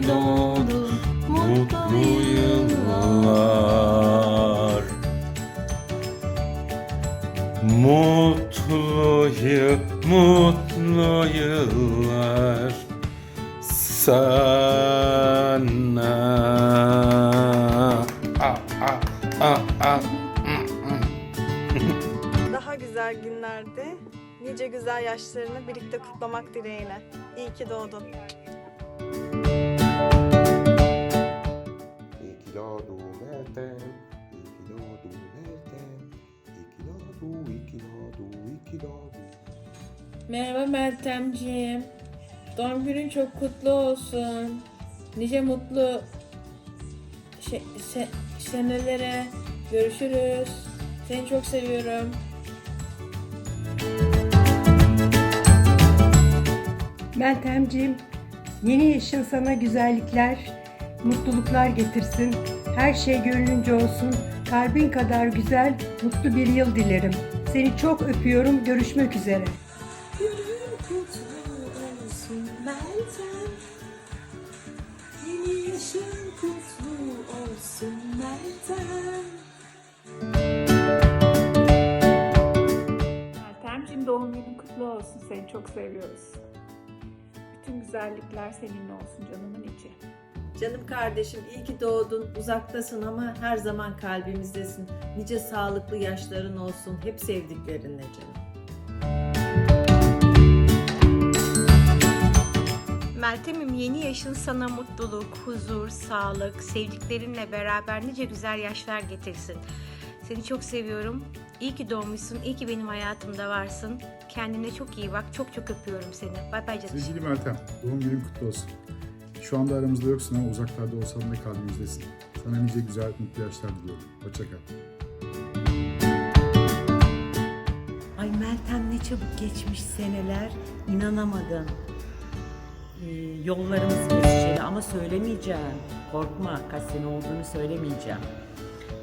ki doğdun mutlu yıllar Mutlu yıl, mutlu yıllar sana. Ah, ah, ah. Daha güzel günlerde nice güzel yaşlarını birlikte kutlamak dileğiyle. İyi ki doğdun. Doğdun Meltem. Doğdun Meltem. İyi ki doğdun. Merhaba Meltemciğim. Doğum günün çok kutlu olsun. Nice mutlu şey, se- senelere. Görüşürüz. Seni çok seviyorum. Meltemciğim, yeni yaşın sana güzellikler, mutluluklar getirsin. Her şey gönlünce olsun. Kalbin kadar güzel, mutlu bir yıl dilerim. Seni çok öpüyorum. Görüşmek üzere. Meltemciğim doğum günün kutlu olsun. Seni çok seviyoruz. Bütün güzellikler seninle olsun canımın içi. Canım kardeşim iyi ki doğdun. Uzaktasın ama her zaman kalbimizdesin. Nice sağlıklı yaşların olsun. Hep sevdiklerinle canım. Meltem'im yeni yaşın sana mutluluk, huzur, sağlık, sevdiklerinle beraber nice güzel yaşlar getirsin. Seni çok seviyorum. İyi ki doğmuşsun, iyi ki benim hayatımda varsın. Kendine çok iyi bak, çok çok öpüyorum seni. Bay bay canım. Sevgili Meltem, doğum günün kutlu olsun. Şu anda aramızda yoksun ama uzaklarda olsan da kalbimizdesin. Sana nice güzel, mutlu yaşlar diliyorum. Hoşça kal. Ay Meltem ne çabuk geçmiş seneler. İnanamadım. Ee, yollarımız kesişeli ama söylemeyeceğim. Korkma kaç sene olduğunu söylemeyeceğim.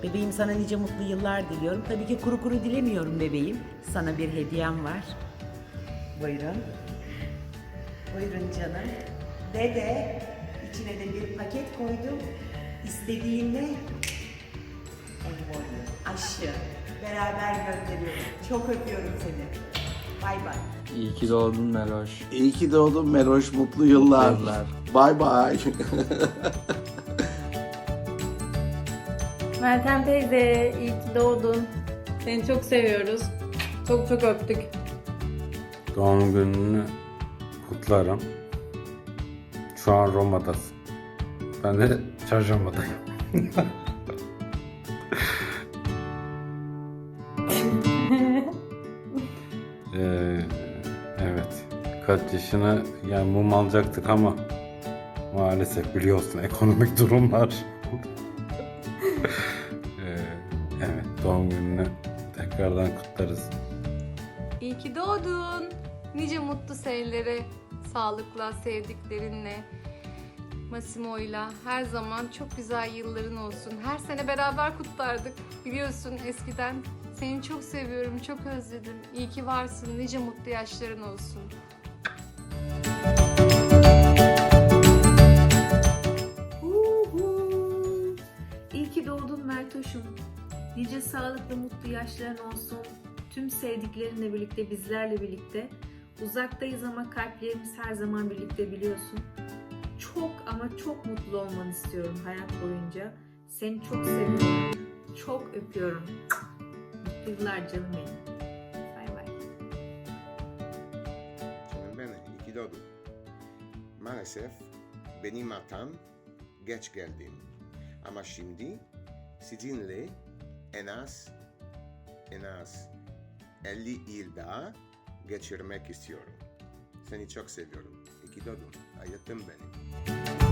Bebeğim sana nice mutlu yıllar diliyorum. Tabii ki kuru kuru dilemiyorum bebeğim. Sana bir hediyem var. Buyurun. Buyurun canım. Dede içine de bir paket koydum. İstediğinde envolü, aşı beraber gönderiyorum. Çok öpüyorum seni. Bay bay. İyi ki doğdun Meloş. İyi ki doğdun Meroş, mutlu yıllar. yıllar. Bay bay. Meltem teyze iyi ki doğdun. Seni çok seviyoruz. Çok çok öptük. Doğum gününü kutlarım. Şu an Roma'dasın. Ben de Çarşamba'dayım. Ee, evet. Kaç yaşına yani mum alacaktık ama maalesef biliyorsun ekonomik durumlar. Ee, evet doğum gününü tekrardan kutlarız. İyi ki doğdun. Nice mutlu senelere sağlıkla, sevdiklerinle, Massimo'yla her zaman çok güzel yılların olsun. Her sene beraber kutlardık. Biliyorsun eskiden. Seni çok seviyorum, çok özledim. İyi ki varsın. Nice mutlu yaşların olsun. İyi ki doğdun Mertoş'um. Nice sağlıklı mutlu yaşların olsun. Tüm sevdiklerinle birlikte, bizlerle birlikte. Uzaktayız ama kalplerimiz her zaman birlikte biliyorsun. Çok ama çok mutlu olmanı istiyorum hayat boyunca. Seni çok seviyorum. Çok öpüyorum. Mutlu yıllar canım benim. Bay bay. Canım benim, iyi. Maalesef benim hatam geç geldim. Ama şimdi sizinle en az en az 50 yıl daha geçirmek istiyorum. Seni çok seviyorum. İki dodum. Hayatım benim.